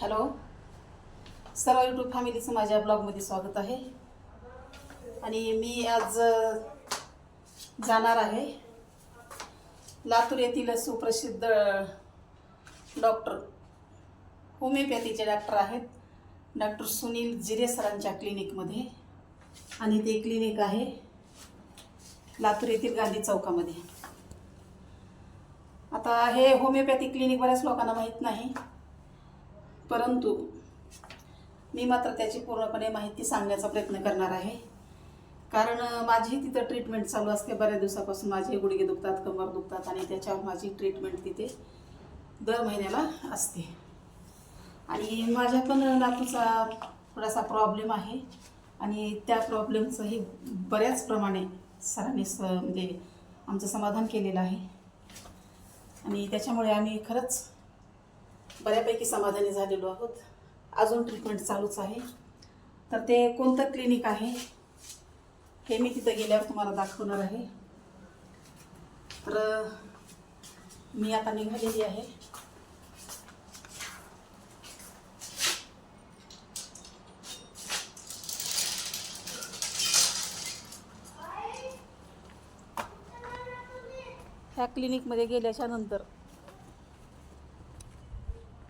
Hello. सर्व YouTube फॅमिलीचं माझ्या ब्लॉगमध्ये स्वागत आहे. आणि मी आज जाणार आहे. लातूर येथील सुप्रसिद्ध डॉक्टर होमिओपॅथीचे डॉक्टर आहेत. डॉक्टर सुनील जिरे सरांच्या क्लिनिकमध्ये. आणि ते क्लिनिक आहे लातूर येथील गांधी चौकामध्ये. आता हे होमिओपॅथी क्लिनिक बऱ्याच लोकांना माहीत नाही. परंतु मी मात्र त्याची पूर्णपणे माहिती सांगण्याचा प्रयत्न करणार आहे. कारण माझी तिथं ट्रीटमेंट चालू असते बऱ्याच दिवसापासून. माझे गुडघे दुखतात कमर दुखतात आणि त्याच्यावर माझी ट्रीटमेंट तिथे दर महिन्याला असते. आणि माझ्या पण नातूचा थोडासा प्रॉब्लेम आहे आणि त्या प्रॉब्लेमचंही बऱ्याच प्रमाणे सरांनी स म्हणजे आमचं समाधान केलेलं आहे. आणि त्याच्यामुळे आम्ही खरंच बऱ्यापैकी समाधानी झालेलो आहोत. अजून ट्रीटमेंट चालूच आहे. तर ते कोणतं क्लिनिक आहे हे मी तिथं गेल्यावर तुम्हाला दाखवणार आहे. तर मी आता निघालेली आहे. ह्या क्लिनिकमध्ये गेल्याच्यानंतर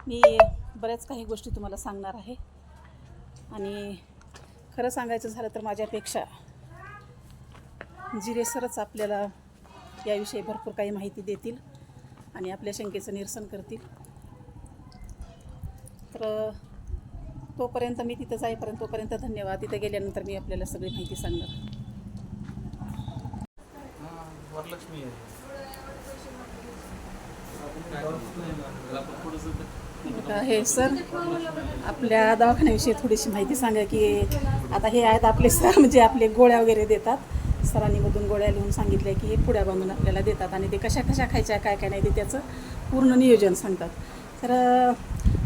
मी बऱ्याच काही गोष्टी तुम्हाला सांगणार आहे. आणि खरं सांगायचं झालं तर माझ्यापेक्षा जिरे सरच आपल्याला याविषयी भरपूर काही माहिती देतील आणि आपल्या शंकेचं निरसन करतील. तर तोपर्यंत मी तिथं जाईपर्यंत तोपर्यंत धन्यवाद. तिथं गेल्यानंतर मी आपल्याला सगळी माहिती सांगणार. वरलक्ष्मी आहे. आता हे सर आपल्या दवाखान्याविषयी थोडीशी माहिती सांगा की आता हे आहेत आपले सर म्हणजे आपले गोळ्या वगैरे देतात. सरांनी मधून गोळ्या लिहून सांगितल्या की हे पुड्या बांधून आपल्याला देतात आणि ते कशा कशा खायच्या काय काय नाही ते त्याचं पूर्ण नियोजन सांगतात. तर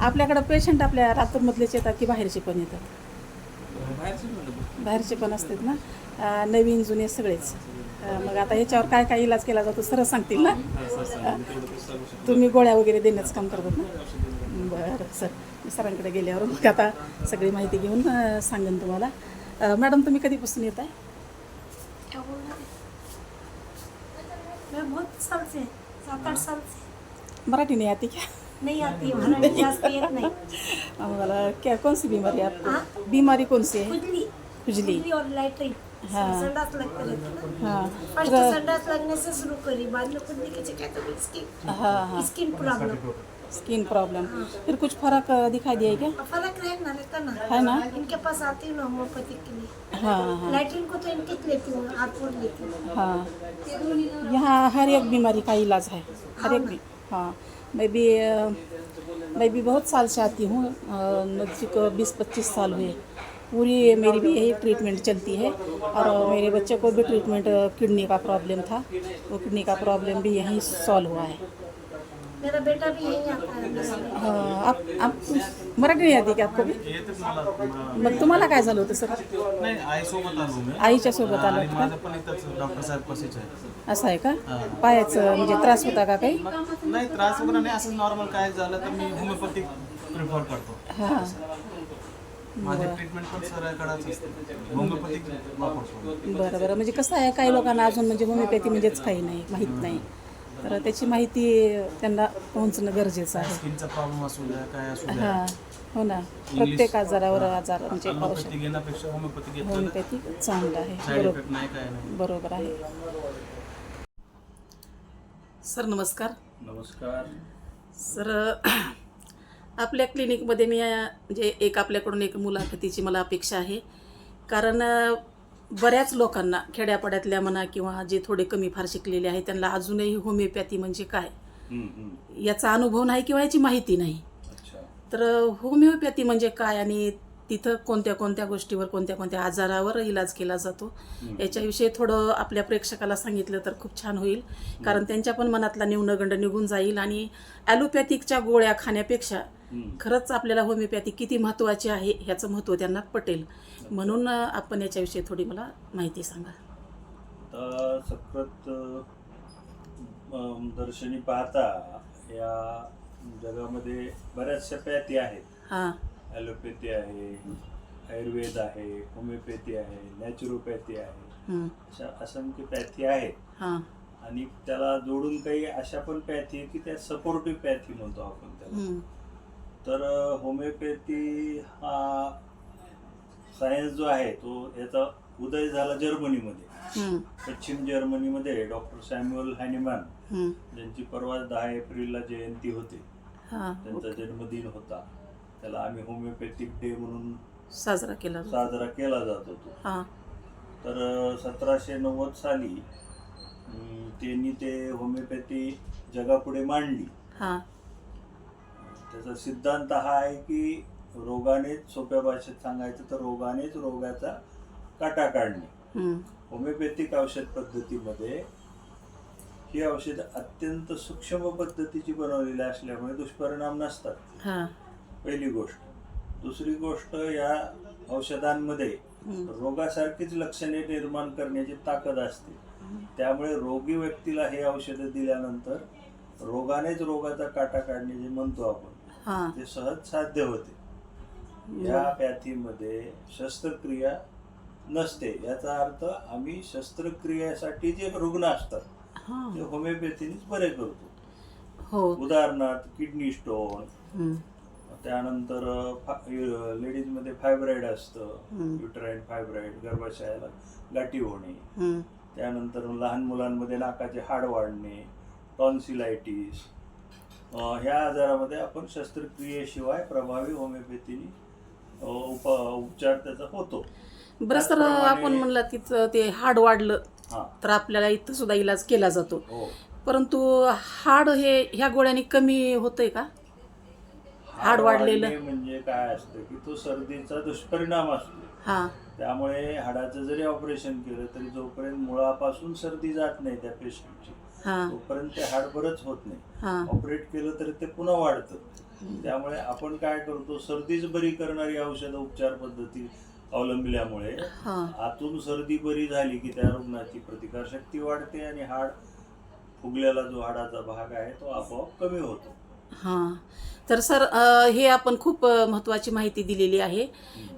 आपल्याकडं पेशंट आपल्या रातूरमधलेच येतात की बाहेरचे पण येतात. बाहेरचे पण असतात ना? नवीन जुने सगळेच. मग आता ह्याच्यावर काय काय इलाज केला जातो सरळ सांगतील ना? तुम्ही गोळ्या वगैरे देण्याचं काम करतात ना? बरं सर मी सरांकडे गेल्यावर मग आता सगळी माहिती घेऊन सांगेन तुम्हाला. मॅडम तुम्ही कधीपासून येत आहे मराठी नहीं आती क्या नहीं आती नाही. हमारा क्या कौन सी बीमारी? आपको बीमारी कौन सी है खुजली खुजली और लाइटरिंग हाँ। संडास लगते रहते ना. हाँ. फर्स्ट तर- संडास लगने से शुरू करी. बाद में खुजली के चक्कर तो स्किन हाँ हाँ. Skin problem skin problem. फिर कुछ फ़र्क दिखाई दिया क्या? फ़र्क रहता ना। है ना? इनके पास आती हूँ होम्योपैथिक के लिए। हाँ हाँ। को तो इनकी लेती हूँ आरपोर लेती हूँ। हाँ। यहाँ हर एक बीमारी का इलाज है। हर एक भी हाँ। मैं भी मैं भी बहुत साल से आती हूँ। नज़दीक बीस पच्चीस साल हुए। पूरी मेरी भी यही ट्रीटमेंट चलती है। और मेरे बच्चे को भी ट्रीटमेंट किडनी का प्रॉब्लम था। वो किडनी का प्रॉब्लम भी यहीं सॉल्व हुआ है। मेरा बेटा भी यही आता है। हाँ, आप आप मराठी नाही आती का आपको भी? मला मग तुम्हाला काय झालं होतं सर? नाही आईसोबत आलो मी. आईच्या सोबत आलं आणि होतं का? माझं पण इथंच डॉक्टर साहेब कसेच आहे. असं आहे का? पायाचं म्हणजे त्रास होता का काही? नाही त्रास वगैरे नाही असं नॉर्मल काय झालं तर मी होमिओपॅथिक प्रिफर करतो. हां. माझी ट्रीटमेंट पण सगळ्याकडेच असते. होमिओपॅथिक वापरतो. बरं बरं. म्हणजे कसं आहे काही लोकांना अजून म्हणजे होमिओपॅथी म्हणजेच काही नाही माहीत नाही. तर त्याची माहिती त्यांना पोहोचणं गरजेचं आहे. स्किनचा प्रॉब्लेम असू द्या काय असू द्या. हां हो ना. प्रत्येक आजारावर आजार म्हणजे औषध. होमिओपॅथी घेण्यापेक्षा होमिओपॅथी घेतलं होमिओपॅथी चांगलं आहे साईड बरोबर. इफेक्ट नाही काय नाही. बरोबर आहे. सर नमस्कार. नमस्कार. सर आपल्या क्लिनिकमध्ये मी अ, म्हणजे एक आपल्याकडून एक मुलाखतीची मला अपेक्षा आहे. कारण अ, बऱ्याच लोकांना खेड्यापाड्यातल्या म्हणा किंवा जे थोडे कमी फार शिकलेले आहेत त्यांना अजूनही होमिओपॅथी म्हणजे काय? याचा अनुभव नाही किंवा याची माहिती नाही. तर होमिओपॅथी म्हणजे काय? आणि तिथं कोणत्या कोणत्या गोष्टीवर कोणत्या कोणत्या आजारावर इलाज केला जातो? याच्याविषयी थोडं आपल्या प्रेक्षकाला सांगितलं तर खूप छान होईल. कारण त्यांच्या पण मनातला न्यूनगंड निघून जाईल. आणि ॲलोपॅथिकच्या गोळ्या खाण्यापेक्षा खरंच आपल्याला होमिओपॅथी किती महत्त्वाची आहे ह्याचं महत्त्व त्यांना पटेल. म्हणून आपण याच्याविषयी थोडी मला माहिती सांगा. तर सकृत दर्शनी पाहता या जगामध्ये बऱ्याचशा पॅथी आहेत. ॲलोपॅथी आहे आयुर्वेद आहे होमिओपॅथी आहे नॅचरोपॅथी आहे. हं, अशा असंख्य पॅथी आहेत. हां. आणि त्याला जोडून काही अशा पण पॅथी आहे की त्या सपोर्टिव्ह पॅथी म्हणतो आपण त्याला. तर होमिओपॅथी हा सायन्स जो आहे तो याचा उदय झाला जर्मनीमध्ये. पश्चिम जर्मनीमध्ये डॉक्टर सॅम्युअल हॅनिमॅन ज्यांची परवा दहा एप्रिलला जयंती होते. हां. त्यांचा जन्मदिन होता. त्याला आम्ही होमिओपॅथिक डे म्हणून साजरा केला. साजरा केला जात होतो. हां. तर सतराशे नव्वद साली त्यांनी ते होमिओपॅथी जगापुढे मांडली. त्याचा सिद्धांत हा आहे की रोगानेच सोप्या भाषेत सांगायचं तर रोगानेच रोगाचा काटा काढणे. होमिओपॅथिक औषध पद्धतीमध्ये ही औषध अत्यंत सूक्ष्म पद्धतीची बनवलेली असल्यामुळे दुष्परिणाम नसतात. हां. पहिली गोष्ट. दुसरी गोष्ट या औषधांमध्ये रोगासारखीच लक्षणे निर्माण करण्याची ताकद असते. त्यामुळे रोगी व्यक्तीला हे औषधं दिल्यानंतर रोगानेच रोगाचा काटा काढणे जे म्हणतो आपण हां. ते सहज साध्य होते. या पॅथीमध्ये शस्त्रक्रिया नसते. याचा अर्थ आम्ही शस्त्रक्रियेसाठी जे रुग्ण असतात ते होमिओपॅथीनेच बरे करतो हो. उदाहरणार्थ किडनी स्टोन त्यानंतर लेडीजमध्ये फायब्रॉइड असतं. युटराईन फायब्रॉइड गर्भाशयाला गाठी होणे. त्यानंतर लहान मुलांमध्ये नाकाचे हाड वाढणे टॉन्सिलायटिस ह्या आजारामध्ये आपण शस्त्रक्रियेशिवाय प्रभावी होमिओपॅथीने उप उपचार त्याचा होतो. बरं सर त्याचप्रमाणे- आपण म्हणलं तिथं ते हाड वाढलं तर आपल्याला इथं सुद्धा इलाज केला जातो. हो. परंतु हाड हे ह्या गोळ्याने कमी होतंय का? हाड वाढलेलं. म्हणजे काय असतं की तो सर्दीचा दुष्परिणाम असतो. हां. त्यामुळे हाडाचं जरी ऑपरेशन केलं तरी जोपर्यंत मुळापासून सर्दी जात नाही त्या पेशंटची हां. तोपर्यंत ते हाड बरंच होत नाही. हां. ऑपरेट केलं तर ते पुन्हा वाढतं. त्यामुळे आपण काय करतो सर्दीच बरी करणारी औषध उपचार पद्धती अवलंबल्यामुळे हां. आतून सर्दी बरी झाली की त्या रुग्णाची प्रतिकारशक्ती वाढते आणि हाड फुगलेला जो हाडाचा भाग आहे तो आपोआप कमी होतो. हां. तर सर अ, हे आपण खूप अ, महत्त्वाची माहिती दिलेली आहे.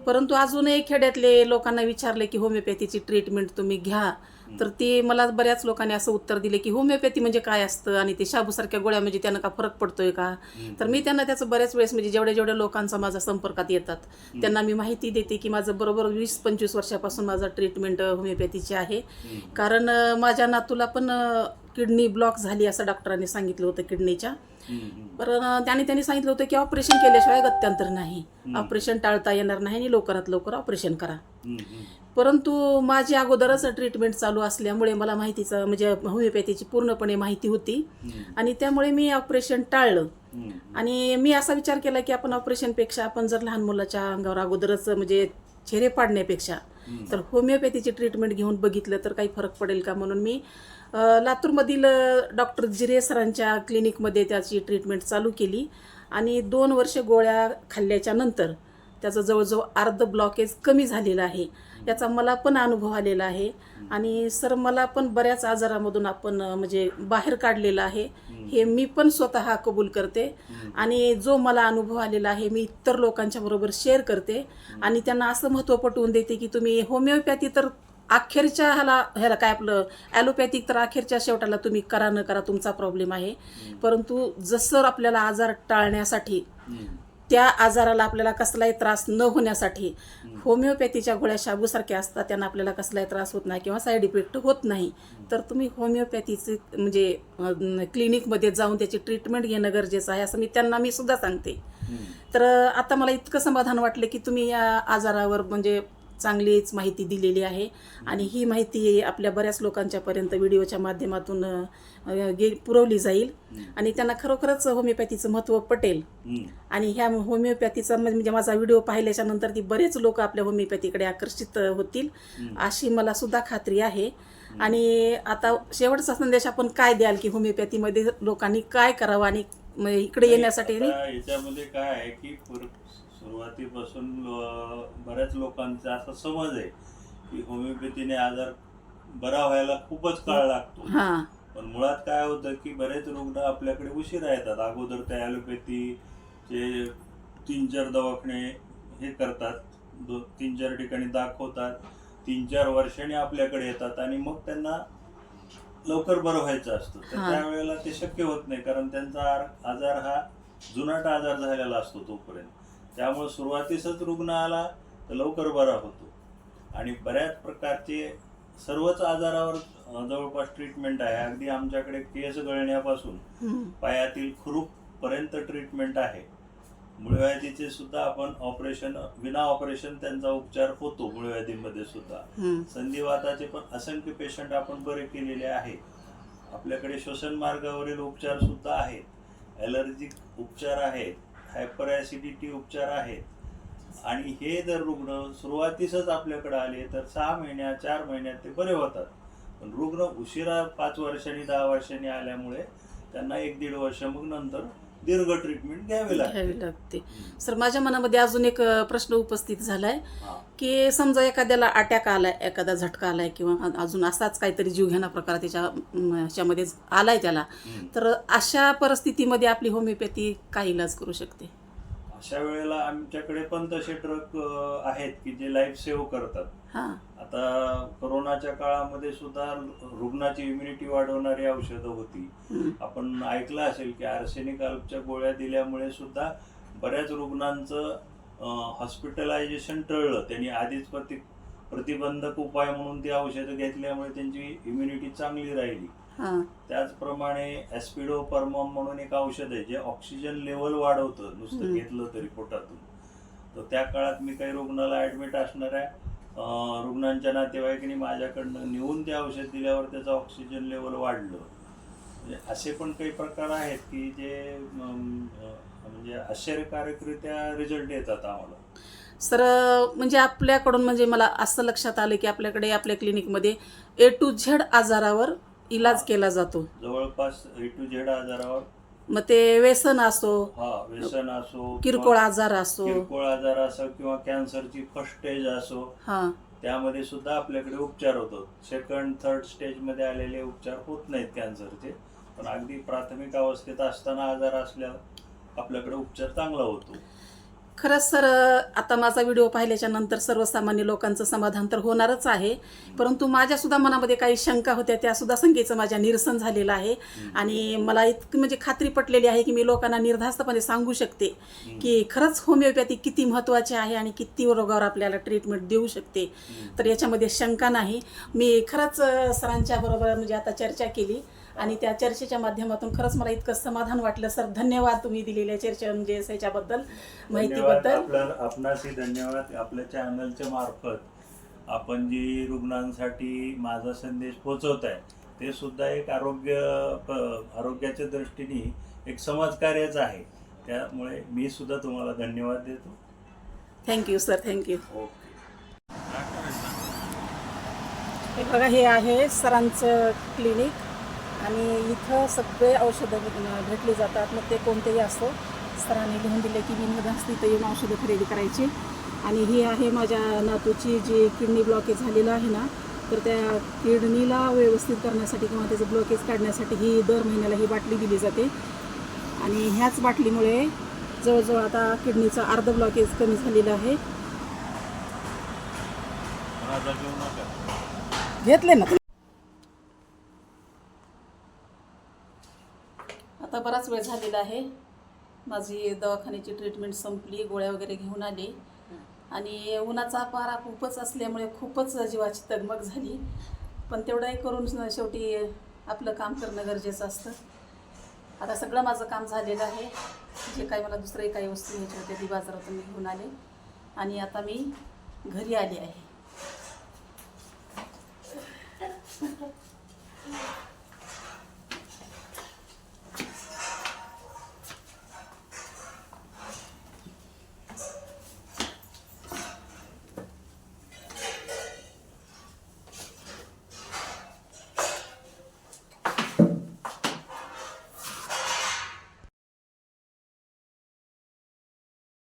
परंतु अजूनही खेड्यातले लोकांना विचारले की होमिओपॅथीची ट्रीटमेंट तुम्ही घ्या. तर ते मला बऱ्याच लोकांनी असं उत्तर दिले की होमिओपॅथी म्हणजे काय असतं आणि ते शाबूसारख्या गोळ्या म्हणजे त्यांना का फरक पडतोय का? तर मी त्यांना त्याचं बऱ्याच वेळेस म्हणजे जेवढ्या जेवढ्या लोकांचा माझा संपर्कात येतात त्यांना मी माहिती देते की माझं बरोबर वीस पंचवीस वर्षापासून माझं ट्रीटमेंट होमिओपॅथीची आहे. कारण माझ्या नातूला पण किडनी ब्लॉक झाली असं डॉक्टरांनी सांगितलं होतं किडनीच्या. पण अ, त्याने त्यांनी सांगितलं होतं की ऑपरेशन केल्याशिवाय गत्यंतर नाही. ऑपरेशन टाळता येणार नाही आणि लवकरात लवकर ऑपरेशन करा. परंतु माझी अगोदरच ट्रीटमेंट चालू असल्यामुळे मला माहितीचं म्हणजे होमिओपॅथीची पूर्णपणे माहिती होती. आणि त्यामुळे मी ऑपरेशन टाळलं. आणि मी असा विचार केला की आपण ऑपरेशनपेक्षा आपण जर लहान मुलाच्या अंगावर अगोदरच म्हणजे चेहरे पाडण्यापेक्षा. तर होमिओपॅथीची ट्रीटमेंट घेऊन बघितलं तर काही फरक पडेल का म्हणून मी लातूरमधील डॉक्टर जिरे सरांच्या क्लिनिकमध्ये त्याची ट्रीटमेंट चालू केली. आणि दोन वर्ष गोळ्या खाल्ल्याच्या नंतर त्याचं जवळजवळ अर्ध ब्लॉकेज कमी झालेलं आहे. याचा मला पण अनुभव आलेला आहे. आणि सर मला पण बऱ्याच आजारामधून आपण म्हणजे बाहेर काढलेलं आहे. हे मी पण स्वतः कबूल करते. आणि जो मला अनुभव आलेला आहे मी इतर लोकांच्या बरोबर शेअर करते. आणि त्यांना असं महत्त्व पटवून देते की तुम्ही होमिओपॅथी तर अखेरच्या ह्याला ह्याला काय आपलं ॲलोपॅथिक तर अखेरच्या शेवटाला तुम्ही करा न करा तुमचा प्रॉब्लेम आहे. परंतु जसं आपल्याला आजार टाळण्यासाठी त्या आजाराला आपल्याला कसलाही त्रास न होण्यासाठी होमिओपॅथीच्या गोळ्या शाबूसारख्या असतात त्यांना आपल्याला कसलाही त्रास होत नाही किंवा साईड इफेक्ट होत नाही. तर तुम्ही होमिओपॅथीचे म्हणजे क्लिनिकमध्ये जाऊन त्याची ट्रीटमेंट घेणं गरजेचं आहे असं मी त्यांना मी सुद्धा सांगते. तर आता मला इतकं समाधान वाटलं की तुम्ही या आजारावर म्हणजे चांगलीच माहिती दिलेली आहे. आणि ही माहिती आपल्या बऱ्याच लोकांच्यापर्यंत व्हिडिओच्या माध्यमातून गे पुरवली जाईल. आणि त्यांना खरोखरच होमिओपॅथीचं महत्त्व पटेल. आणि ह्या होमिओपॅथीचा म्हणजे माझा व्हिडिओ पाहिल्याच्या नंतर ती बरेच लोक आपल्या होमिओपॅथीकडे आकर्षित होतील. अशी मला सुद्धा खात्री आहे. आणि आता शेवटचा संदेश आपण काय द्याल की होमिओपॅथीमध्ये लोकांनी काय करावं आणि इकडे येण्यासाठी याच्यामध्ये काय आहे की सुरुवातीपासून लो- बऱ्याच लोकांचा असा समज आहे की होमिओपॅथीने आजार बरा व्हायला खूपच काळ लागतो. हां. पण मुळात काय होतं की बरेच रुग्ण आपल्याकडे उशिरा येतात. अगोदर ते ॲलोपॅथीचे तीन चार दवाखाने हे करतात. दो तीन चार ठिकाणी दाखवतात. तीन चार वर्षांनी आपल्याकडे येतात आणि मग त्यांना लवकर बरं व्हायचं असतं. तर हा. त्यावेळेला ते शक्य होत नाही. कारण त्यांचा आर- आजार हा जुनाट आजार झालेला असतो तोपर्यंत. त्यामुळे सुरुवातीसच रुग्ण आला तर लवकर बरा होतो. आणि बऱ्याच प्रकारचे सर्वच आजारावर जवळपास ट्रीटमेंट आहे. अगदी आमच्याकडे केस गळण्यापासून. पायातील खुरूप पर्यंत ट्रीटमेंट आहे. मुळव्याधीचे सुद्धा आपण ऑपरेशन विना ऑपरेशन त्यांचा उपचार होतो मुळव्याधीमध्ये सुद्धा. संधिवाताचे पण असंख्य पेशंट आपण बरे केलेले आहेत. आपल्याकडे श्वसन मार्गावरील उपचार सुद्धा आहेत. ॲलर्जिक उपचार आहेत. हायपर ॲसिडिटी उपचार आहेत. आणि हे जर रुग्ण सुरुवातीसच आपल्याकडे आले तर सहा महिन्या चार महिन्यात ते बरे होतात. पण रुग्ण उशिरा पाच वर्षांनी दहा वर्षांनी आल्यामुळे त्यांना एक दीड वर्ष मग नंतर दीर्घ ट्रीटमेंट घ्यावी लागते घ्यावी लागते सर माझ्या मनामध्ये अजून एक अ, प्रश्न उपस्थित झालाय हा. की समजा एखाद्याला अटॅक आलाय एखादा झटका आलाय किंवा अजून असाच काहीतरी जीवघेणा प्रकार त्याच्या म, ह्याच्यामध्ये आलाय त्याला हम्म. तर अशा परिस्थितीमध्ये आपली होमिओपॅथी काय इलाज करू शकते अशा वेळेला आमच्याकडे पण तसे ड्रग आहेत की जे लाईफ सेव्ह करतात. आता कोरोनाच्या काळामध्ये सुद्धा रुग्णाची इम्युनिटी वाढवणारी औषधं होती. आपण ऐकलं असेल की आर्सेनिक अल्पच्या गोळ्या दिल्यामुळे सुद्धा बऱ्याच रुग्णांचं हॉस्पिटलायझेशन टळलं. त्यांनी आधीच प्रति प्रतिबंधक उपाय म्हणून ती औषधं घेतल्यामुळे त्यांची इम्युनिटी चांगली राहिली. हा. त्याचप्रमाणे ॲस्पिडो परमॉम म्हणून एक औषध आहे जे ऑक्सिजन लेवल वाढवतं नुसतं. घेतलं तरी पोटातून. तर त्या काळात मी काही रुग्णाला ॲडमिट असणाऱ्या रुग्णांच्या नातेवाईकांनी माझ्याकडनं नेऊन ते औषध दिल्यावर त्याचं ऑक्सिजन लेवल वाढलं. म्हणजे असे पण काही प्रकार आहेत की जे म्हणजे आश्चर्यकारकरित्या रिझल्ट येतात आम्हाला. सर म्हणजे आपल्याकडून म्हणजे मला असं लक्षात आलं की आपल्याकडे आपल्या क्लिनिकमध्ये ए टू झेड आजारावर इलाज केला जातो. जवळपास ए टू झेड आजारावर मग ते व्यसन असो हा व्यसन असो किरकोळ आजार असो. किरकोळ आजार असो किंवा कॅन्सरची फर्स्ट स्टेज असो हा. त्यामध्ये सुद्धा आपल्याकडे उपचार होतो. सेकंड थर्ड स्टेजमध्ये आलेले उपचार होत नाहीत कॅन्सरचे. पण अगदी प्राथमिक अवस्थेत असताना आजार असल्यावर आपल्याकडे उपचार चांगला होतो. खरंच सर आता माझा व्हिडिओ पाहिल्याच्या नंतर सर्वसामान्य लोकांचं समाधान तर होणारच आहे. परंतु माझ्यासुद्धा मनामध्ये काही शंका होत्या त्यासुद्धा संख्येचं माझ्या निरसन झालेलं आहे. आणि मला इतकी म्हणजे खात्री पटलेली आहे की मी लोकांना निर्धास्तपणे सांगू शकते की खरंच होमिओपॅथी किती महत्त्वाची आहे आणि किती रोगावर आपल्याला ट्रीटमेंट देऊ शकते. तर याच्यामध्ये शंका नाही. मी खरंच सरांच्या बरोबर म्हणजे आता चर्चा केली. आणि त्या चर्चेच्या माध्यमातून खरंच मला इतकं समाधान वाटलं. सर धन्यवाद तुम्ही दिलेल्या चर्चा म्हणजे याच्याबद्दल माहितीबद्दल. आपणासही धन्यवाद. आपल्या चॅनलच्या मार्फत आपण जी रुग्णांसाठी माझा संदेश पोहोचवत आहे ते सुद्धा एक आरोग्य आरोग्याच्या दृष्टीने एक समाजकार्यच आहे. त्यामुळे मी सुद्धा तुम्हाला धन्यवाद देतो. थँक्यू सर थँक्यू ओके हे बघा हे आहे सरांचं क्लिनिक आणि इथं सगळे औषधं भेटली जातात. मग ते कोणतेही असो सरांनी लिहून दिले की बिनधास्त इथं येऊन औषधं खरेदी करायची. आणि ही आहे माझ्या नातूची जी किडनी ब्लॉकेज झालेलं आहे ना तर त्या किडनीला व्यवस्थित करण्यासाठी किंवा त्याचं ब्लॉकेज काढण्यासाठी ही दर महिन्याला ही बाटली दिली जाते. आणि ह्याच बाटलीमुळे जवळजवळ आता किडनीचं अर्ध ब्लॉकेज कमी झालेलं आहे. घेतले ना बराच वेळ झालेला आहे. माझी दवाखान्याची ट्रीटमेंट संपली गोळ्या वगैरे घेऊन आली. आणि उन्हाचा पारा खूपच असल्यामुळे खूपच जीवाची तगमग झाली. पण तेवढंही करून शेवटी आपलं काम करणं गरजेचं असतं. आता सगळं माझं काम झालेलं आहे. जे काही मला दुसरंही काही वस्तू घ्यायच्या होते ती बाजारातून मी घेऊन आले. आणि आता मी घरी आले आहे.